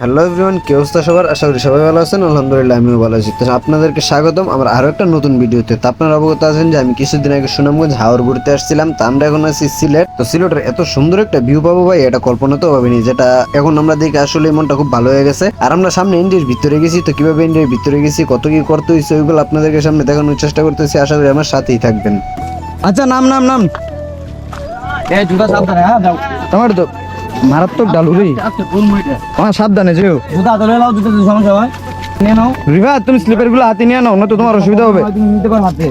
Hello everyone কি অবস্থা সবার? আশা করি সবাই ভালো আছেন আলহামদুলিল্লাহ আমিও ভালো আছি। তো আপনাদেরকে স্বাগতম আমার আরও একটা নতুন ভিডিওতে। তো আপনারা অবগত আছেন যে আমি কিছুদিন আগে সুনামগঞ্জ হাওর ঘুরতে আসছিলাম তো আমরা এখন আছি সিলেট। তো সিলেটের এত সুন্দর একটা ভিউ পাবো ভাই এটা কল্পনা তো ভাবিনি যেটা এখন আমরা দেখে আসলে মনটা খুব ভালো হয়ে গেছে। আর আমরা সামনে ইন্ডিয়ার ভিতরে গেছি তো কীভাবে ইন্ডিয়ার ভিতরে গেছি কত কি করতে হয়েছে ওইগুলো আপনাদেরকে সামনে দেখানোর চেষ্টা করতেছি আশা করি আমার সাথেই থাকবেন। আচ্ছা নাম নাম নাম। এই জুতা সাবধানে হ্যাঁ যাও। তোমার তো। মারাত্মক ডালু রে আজকে কোন মুইটা আমার সাবধানে যেও। জুতা ধরে লাও জুতা যদি সমস্যা হয়। নিয়ে নাও। রিভা তুমি স্লিপারগুলো হাতে নিয়ে নাও না তো তোমার অসুবিধা হবে। নিতে পারো হাতে।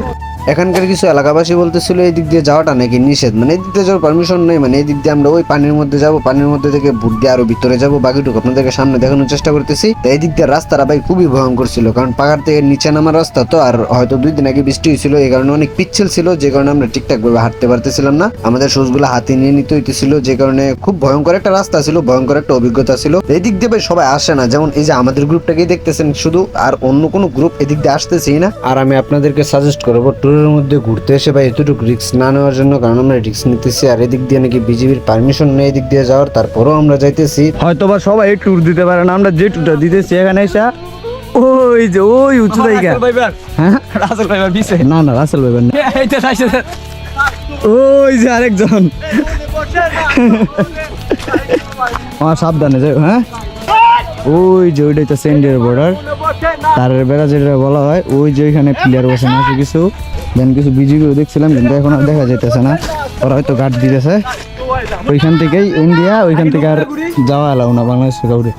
এখানকার কিছু এলাকাবাসী বলতেছিল, এই দিক দিয়ে যাওয়াটা নাকি নিষেধ। মানে এই দিক দিয়ে যাওয়ার পারমিশন নেই। মানে এই দিক দিয়ে আমরা ওই পানির মধ্যে যাব, পানির মধ্যে থেকে বুট দিয়ে আরও ভিতরে যাব। বাকিটুকু আপনাদেরকে সামনে দেখানোর চেষ্টা করতেছি। তো এই দিক দিয়ে রাস্তাটা ভাই খুবই ভয়ঙ্কর ছিল, কারণ পাহাড় থেকে নিচে নামার রাস্তা তো, আর হয়তো দুই দিন আগে বৃষ্টি হয়েছিল, এই কারণে অনেক পিচ্ছিল ছিল, যে কারণে আমরা ঠিকঠাক ভাবে হাঁটতে পারতেছিলাম না। আমাদের শুজগুলো হাতে নিয়ে নিতে হইতেছিল, যে কারণে খুব ভয়ঙ্কর একটা রাস্তা ছিল, ভয়ঙ্কর একটা অভিজ্ঞতা ছিল। এই দিক দিয়ে ভাই সবাই আসে না, যেমন এই যে আমাদের গ্রুপটাকেই দেখতেছেন, শুধু আর অন্য কোনো গ্রুপ এদিক দিয়ে আসতেছেই না। আর আমি আপনাদেরকে সাজেস্ট করব ট্যুরের মধ্যে ঘুরতে এসে বা এতটুকু রিস্ক না নেওয়ার জন্য কারণ আমরা রিস্ক নিতেছি আর এদিক দিয়ে নাকি বিজিবির পারমিশন নেই এদিক দিয়ে যাওয়ার তারপরেও আমরা যাইতেছি। হয়তো বা সবাই এই ট্যুর দিতে পারে না আমরা যে ট্যুরটা দিতেছি এখানে এসে ওই যে ওই উঁচু জায়গা হ্যাঁ? রাসেল ভাইবার বিছে না না রাসেল ভাই না এইটা ওই যে আরেকজন। আমার সাবধানে যাও হ্যাঁ? ওই যে ওইটাই তো সেন্ডিয়ার বর্ডার তার বেড়া যেটা বলা হয়, ওই যে ওইখানে প্লেয়ার বসে না, আছে কিছু। দেন কিছু বিজিবিও দেখছিলাম, কিন্তু এখন আর দেখা যাইতেছে না। ওরা হয়তো গার্ড দিতেছে। ওইখান থেকেই ইন্ডিয়া ওইখান থেকে আর যাওয়া এলাও না বাংলাদেশের কাউরে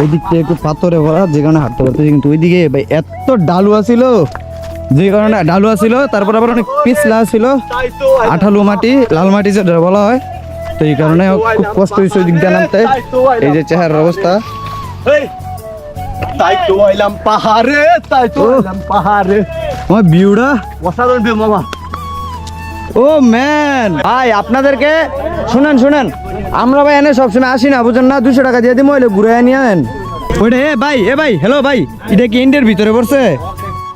ওই দিক থেকে একটু পাথরে ভরা, যে কারণে হাঁটতে পারতেছি, কিন্তু ওইদিকে ভাই এত ডালু আছিল যে কারণে ডালু আছিল তারপর আবার অনেক পিছলা ছিল। আঠালু মাটি, লাল মাটি যেটা বলা হয়। তো এই কারণে খুব কষ্ট হয়েছে ওই দিক দিয়ে নামতে। এই যে চেহারার অবস্থা। তাই তো আইলাম পাহাড়ে তাই তো আইলাম পাহাড়ে। আমার ভিউটা অসাধারণ ভিউ মামা। Oh man. ভাই আপনাদেরকে শুনেন শুনেন। আমরা ভাই এনে সবসময় আসি না বুঝেন না? দুশো টাকা দিয়ে দিই মহিলা ঘুরে নিয়ে আনেন। ওইটা এ ভাই এ ভাই হ্যালো ভাই। এটা কি ইন্ডিয়ার ভিতরে পড়ছে?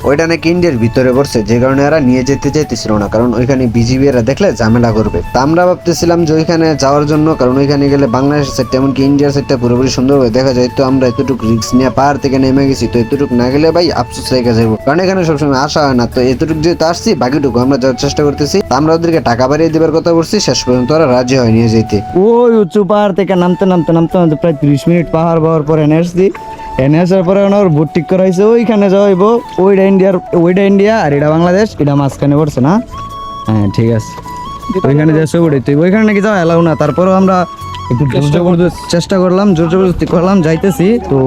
ওইটা নাকি ইন্ডিয়ার ভিতরে পড়ছে, যে কারণে এরা নিয়ে যেতে চাইতেছিল না, কারণ ওইখানে বিজিবি এরা দেখলে ঝামেলা করবে। তা আমরা ভাবতেছিলাম যে ওইখানে যাওয়ার জন্য, কারণ ওইখানে গেলে বাংলাদেশ সেটটা এমনকি ইন্ডিয়ার সেটটা পুরোপুরি সুন্দরভাবে দেখা যায়, তো আমরা এতটুকু রিস্ক নিয়ে পাহাড় থেকে নেমে গেছি, তো এতটুকু না গেলে ভাই আফসোস রেখে যাব কারণ এখানে সবসময় আসা হয় না, তো এতটুকু যেহেতু আসছি, বাকিটুকু আমরা যাওয়ার চেষ্টা করতেছি। আমরা ওদেরকে টাকা বাড়িয়ে দেবার কথা বলছি, শেষ পর্যন্ত ওরা রাজি হয় নিয়ে যেতে ওই উঁচু পাহাড় থেকে নামতে নামতে নামতে নামতে প্রায় ত্রিশ মিনিট পাহাড় পাওয়ার পর এনে আসছি এনে আসার পরে ওনার ভোট ঠিক করা হয়েছে ওইখানে যাইব ওইটা ইন্ডিয়ার ওইটা ইন্ডিয়া আর এটা বাংলাদেশ এটা মাঝখানে পড়ছে না? হ্যাঁ ঠিক আছে। ওইখানে যাচ্ছে ওইটাই তুই ওইখানে নাকি যাওয়া এলাও না। তারপরেও আমরা একটু চেষ্টা করলাম জোর জবরদস্তি করলাম যাইতেছি। তো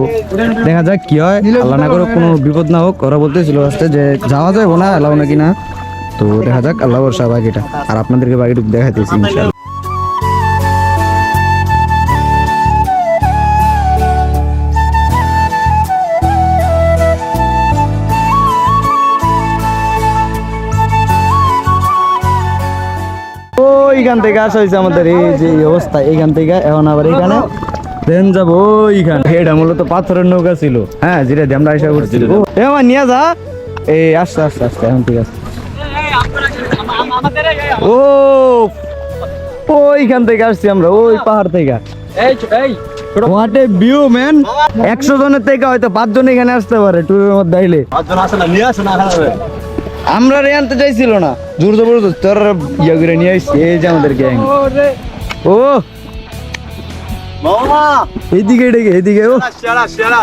দেখা যাক কি হয়। আল্লাহ না করে কোনো বিপদ না হোক ওরা বলতেছিল আসতে যে যাওয়া যাবে না এলাও নাকি না তো দেখা যাক আল্লাহ বর্ষা বাকিটা। আর আপনাদেরকে বাকিটুকু দেখাইতেছি ইনশাল্লাহ ওইখান থেকে আসা হয়েছে আমাদের এই যে অবস্থা এইখান থেকে। এখন আবার এখানে দেন যাব ওইখানে এটা মূলত পাথরের নৌকা ছিল। হ্যাঁ যেটা দিয়ে আমরা আশা করছি এ আমার নিয়ে যা। এই আস্তে আস্তে আস্তে এখন ঠিক আছে। ও ওইখান থেকে আসছি আমরা ওই পাহাড় থেকে। এই এই। হোয়াট এ ভিউ ম্যান একশো জনের থেকে হয়তো পাঁচ জন এখানে আসতে পারে ট্যুরের মধ্যে আইলে। পাঁচজন আসে না নিয়ে আসে না আমরা রে আনতে চাইছিল না। জোর জবরদস্ত তোর ইয়ে করে নিয়ে আসছে এই যে আমাদের গ্যাং। ও মামা। এদিকে এদিকে এদিকে ও। সেরা সেরা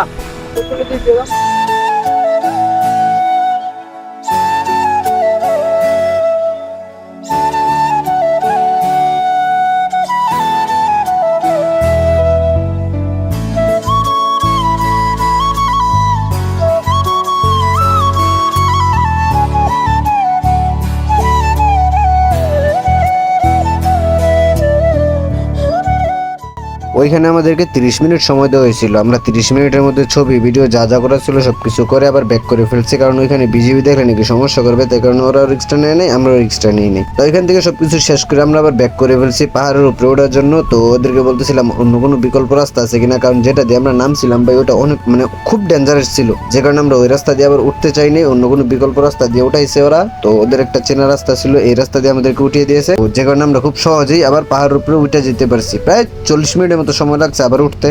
ওইখানে আমাদেরকে তিরিশ মিনিট সময় দেওয়া হয়েছিল। আমরা তিরিশ মিনিটের মধ্যে ছবি, ভিডিও যা যা করা ছিল সবকিছু করে আবার ব্যাক করে ফেলছি। কারণ ওইখানে বিজিবি দেখলে নাকি সমস্যা করবে, তাই কারণে ওরা রিক্সটা নেয় নাই আমরা রিক্সটা নিয়ে নিই। তো ওইখান থেকে সবকিছু শেষ করে আমরা আবার ব্যাক করে ফেলছি পাহাড়ের উপরে ওঠার জন্য। তো ওদেরকে বলতেছিলাম, অন্য কোনো বিকল্প রাস্তা আছে কিনা? কারণ যেটা দিয়ে আমরা নামছিলাম ভাই, ওটা অনেক মানে খুব ডেঞ্জারাস ছিল। যে কারণে আমরা ওই রাস্তা দিয়ে আবার উঠতে চাইনি, অন্য কোনো বিকল্প রাস্তা দিয়ে উঠাইছে ওরা। তো ওদের একটা চেনা রাস্তা ছিল, এই রাস্তা দিয়ে আমাদেরকে উঠিয়ে দিয়েছে। যে কারণে আমরা খুব সহজেই আবার পাহাড়ের উপরে উঠে যেতে পারছি। প্রায় চল্লিশ মিনিটের মতো সময় লাগছে আবার উঠতে।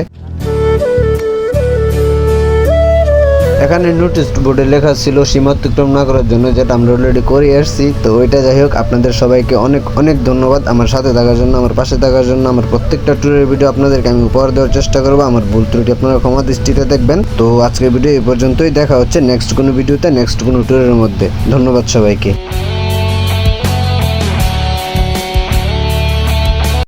এখানে নোটিস বোর্ডে লেখা ছিল সীমা অতিক্রম না করার জন্য যেটা আমরা অলরেডি করে আসছি। তো ওইটা যাই হোক, আপনাদের সবাইকে অনেক অনেক ধন্যবাদ আমার সাথে থাকার জন্য, আমার পাশে থাকার জন্য, আমার প্রত্যেকটা ট্যুরের ভিডিও আপনাদেরকে আমি উপহার দেওয়ার চেষ্টা করব। আমার ভুল ত্রুটি আপনারা ক্ষমা দৃষ্টিতে দেখবেন। তো আজকের ভিডিও এই পর্যন্তই, দেখা হচ্ছে নেক্সট কোনো ভিডিওতে নেক্সট কোনো ট্যুরের মধ্যে। ধন্যবাদ সবাইকে।